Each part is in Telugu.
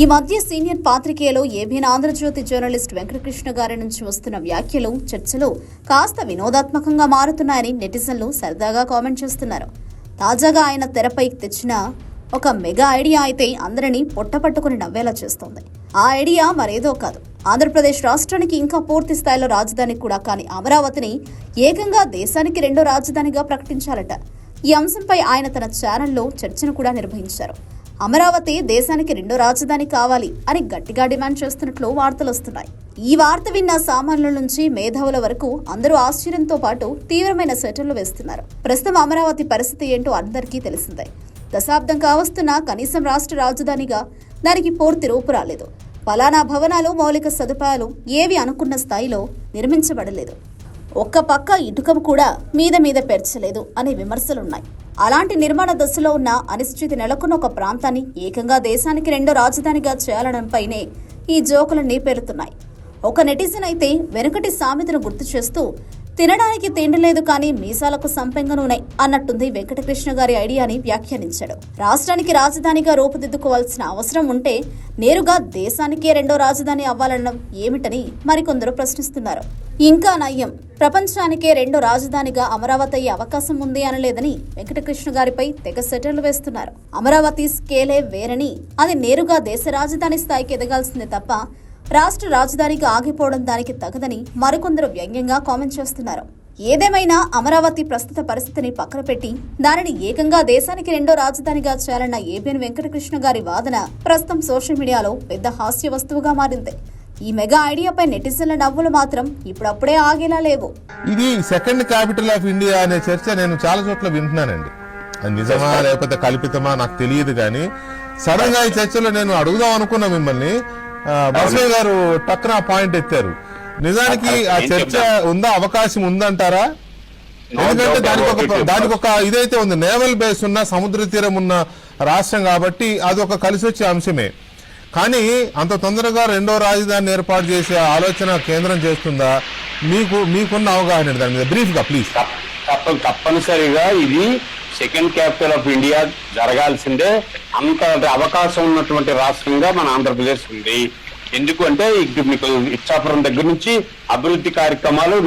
ఈ మధ్య సీనియర్ పాత్రికేయులు ఏబీఎన్ ఆంధ్రజ్యోతి జర్నలిస్ట్ వెంకటకృష్ణ గారి నుంచి వస్తున్న వ్యాఖ్యలు చర్చలు కాస్త వినోదాత్మకంగా మారుతున్నాయని నెటిజన్లు సరదాగా కామెంట్ చేస్తున్నారు. తాజాగా ఆయన తెరపై తెచ్చిన ఒక మెగా ఐడియా అయితే అందరినీ పొట్టపట్టుకుని నవ్వేలా చేస్తోంది. ఆ ఐడియా మరేదో కాదు. ఆంధ్రప్రదేశ్ రాష్ట్రానికి ఇంకా పూర్తి స్థాయిలో రాజధాని కూడా కాని అమరావతిని ఏకంగా దేశానికి రెండో రాజధానిగా ప్రకటించాలట. ఈ అంశంపై ఆయన తన ఛానల్లో చర్చను కూడా నిర్వహించారు. అమరావతి దేశానికి రెండో రాజధాని కావాలి అని గట్టిగా డిమాండ్ చేస్తున్నట్లు వార్తలు వస్తున్నాయి. ఈ వార్త విన్న సామాన్యుల నుంచి మేధావుల వరకు అందరూ ఆశ్చర్యంతో పాటు తీవ్రమైన సెటర్లు వేస్తున్నారు. ప్రస్తుతం అమరావతి పరిస్థితి ఏంటో అందరికీ తెలిసిందే. దశాబ్దం కావస్తున్నా కనీసం రాష్ట్ర రాజధానిగా దానికి పూర్తి రూపు రాలేదు. ఫలానా భవనాలు మౌలిక సదుపాయాలు ఏవి అనుకున్న స్థాయిలో నిర్మించబడలేదు. ఒక్క పక్క ఇటుకము కూడా మీద మీద పెరచలేదు అనే విమర్శలున్నాయి. అలాంటి నిర్మాణ దశలో ఉన్న అనిశ్చితి నెలకొన్న ఒక ప్రాంతాన్ని ఏకంగా దేశానికి రెండో రాజధానిగా చేయాలడంపైనే ఈ జోకులన్నీ పేరుతున్నాయి ఒక నెటిజన్ అయితే వెనుకటి సామెతను గుర్తు చేస్తూ తినడానికి తిండి లేదు కానీ మీసాలకు సంపెంగనూనే అన్నట్టుంది వెంకటకృష్ణ గారి ఐడియాని వ్యాఖ్యానించాడు. రాష్ట్రానికి రాజధానిగా రూపుదిద్దుకోవాల్సిన అవసరం ఉంటే నేరుగా దేశానికే రెండో రాజధాని అవ్వాలనడం ఏమిటని మరికొందరు ప్రశ్నిస్తున్నారు. ఇంకా నయం ప్రపంచానికే రెండో రాజధానిగా అమరావతి అయ్యే అవకాశం ఉంది అనలేదని వెంకటకృష్ణ గారిపై తెగ సెటర్లు వేస్తున్నారు. అమరావతి స్కేలే వేరని అది నేరుగా దేశ రాజధాని స్థాయికి ఎదగాల్సిందే తప్ప రాష్ట్ర రాజధానికి ఆగిపోవడం దానికి తగదని మరికొందరు వ్యంగ్యంగా కామెంట్ చేస్తున్నారు. ఏదేమైనా అమరావతి ప్రస్తుత పరిస్థితిని పక్కన పెట్టి దానిని ఏకంగా దేశానికి రెండో రాజధానిగా చేయాలన్న ఏబిఎన్ వెంకటకృష్ణ గారి వాదన ప్రస్తుతం సోషల్ మీడియాలో పెద్ద హాస్య వస్తువుగా మారింది. ఈ మెగా ఐడియాపై నెటిజన్ల నవ్వులు మాత్రం ఇప్పుడప్పుడే ఆగేలా లేవు. ఇది సెకండ్ క్యాపిటల్ ఆఫ్ ఇండియా అనే చర్చ నేను చాలా చోట్ల వింటున్నానండి. అది నిజమా లేకపోతే కల్పితమా నాకు తెలియదు కానీ సడన్గా ఈ చర్చలో నేను అడుగుదాం అనుకున్నా మిమ్మల్ని. ఆ, బసవయ్య గారు టక్కున పాయింట్ ఎత్తారు. నిజానికి ఆ చర్చ. ఉందా? అవకాశం ఉందంటారా? ఎందుకంటే దానికి ఒక. దానికి ఒక ఇదైతే ఉంది. నేవల్ బేస్ ఉన్న సముద్ర తీరం ఉన్న రాష్ట్రం కాబట్టి అది ఒక కలిసి వచ్చే అంశమే. కానీ అంత తొందరగా రెండో రాజధానిని ఏర్పాటు చేసే ఆలోచన కేంద్రం చేస్తుందా? మీకు మీకున్న అవగాహన దాని మీద? బ్రీఫ్గా ప్లీజ్ తప్ప- తప్ప తప్పనిసరిగా ఇది సెకండ్ క్యాపిటల్ ఆఫ్ ఇండియా జరగాల్సిందే. అంత అవకాశం ఉన్నటువంటి రాష్ట్రంగా మన ఆంధ్రప్రదేశ్ ఉంది. ఎందుకు అంటే మీకు ఇచ్చాపురం దగ్గర నుంచి అభివృద్ధి కార్యక్రమాలు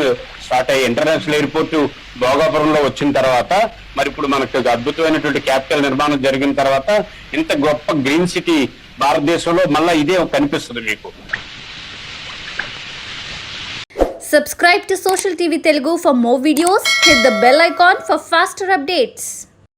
స్టార్ట్ అయ్యాయి ఇంటర్నేషనల్ ఎయిర్పోర్ట్ భోగాపురంలో వచ్చిన తర్వాత మరి ఇప్పుడు మనకు అద్భుతమైనటువంటి క్యాపిటల్ నిర్మాణం జరిగిన తర్వాత ఇంత గొప్ప గ్రీన్ సిటీ భారతదేశంలో మళ్ళీ ఇదే కనిపిస్తుంది మీకు Subscribe to Social TV Telugu for more videos. Hit the bell icon for faster updates.